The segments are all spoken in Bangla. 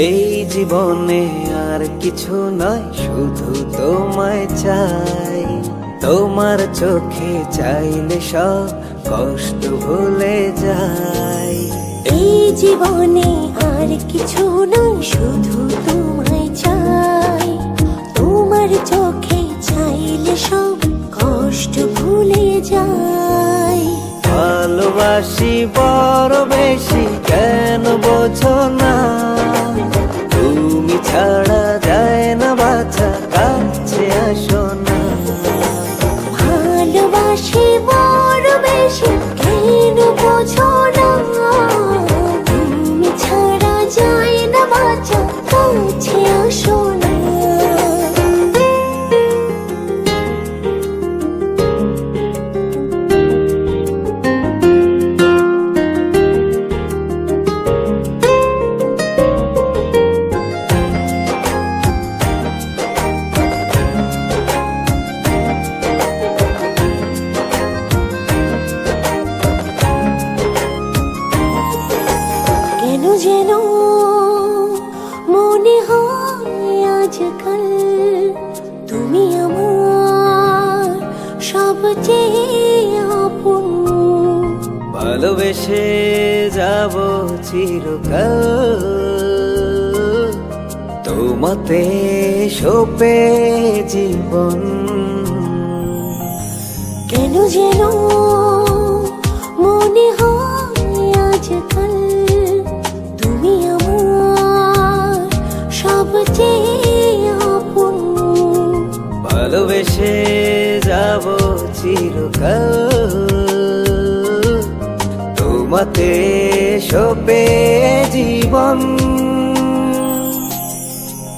এই জীবনে কিছু নয় শুধু তোমায় চাই। তোমার চোখে চাইলে সব কষ্ট ভুলে যাই। এই জীবনে আর কিছু নয় শুধু তোমায় চাই। তোমার চোখে চাইলে সব কষ্ট ভুলে যাই। ভালোবাসি বড় বেশি কেন বোঝো না? তুমি ছাড়া না যেন মনে হয় আজকাল তুমি আমার সবচেয়ে আপন। ভালোবেসে যাব চিরকাল। তোমাতে সোপে জীবন। কেন যেন ভালোবেসে যাব চিরকাল। তোমাতে সোপে জীবন।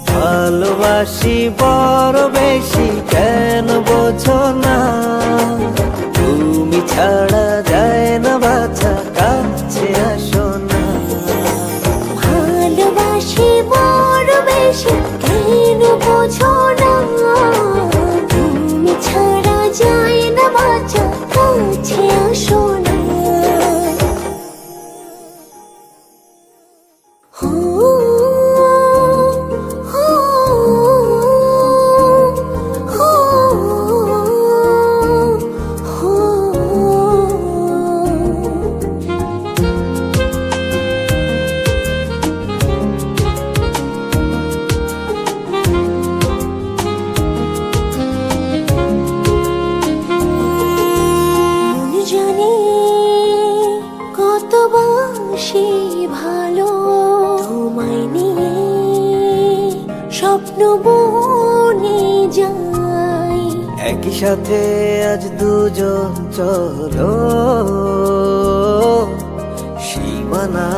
ভালোবাসি বড় বেশি কেন বোঝো না। তুমি ছাড়া বাসি ভালো। তোমায় নিয়ে স্বপ্ন বনে যাই। একই সাথে আজ দুজন চলো। সীমানা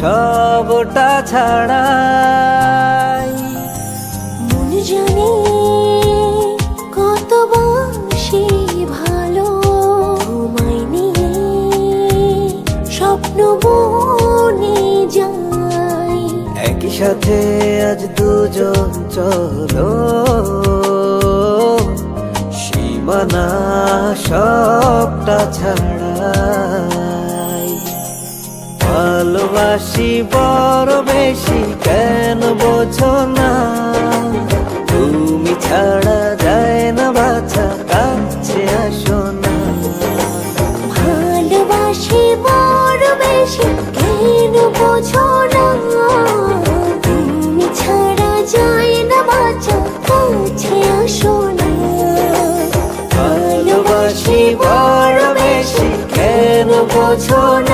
সবটা ছাড়াই। সাথে আজ দুজন চলো। সীমানা সবটা ছাড়াই। ভালোবাসি বড় বেশি কেন বোঝো না। তুমি ছাড়া যায় না বাছা, কাছে আসো না। ভালোবাসি বড় বেশি বোঝো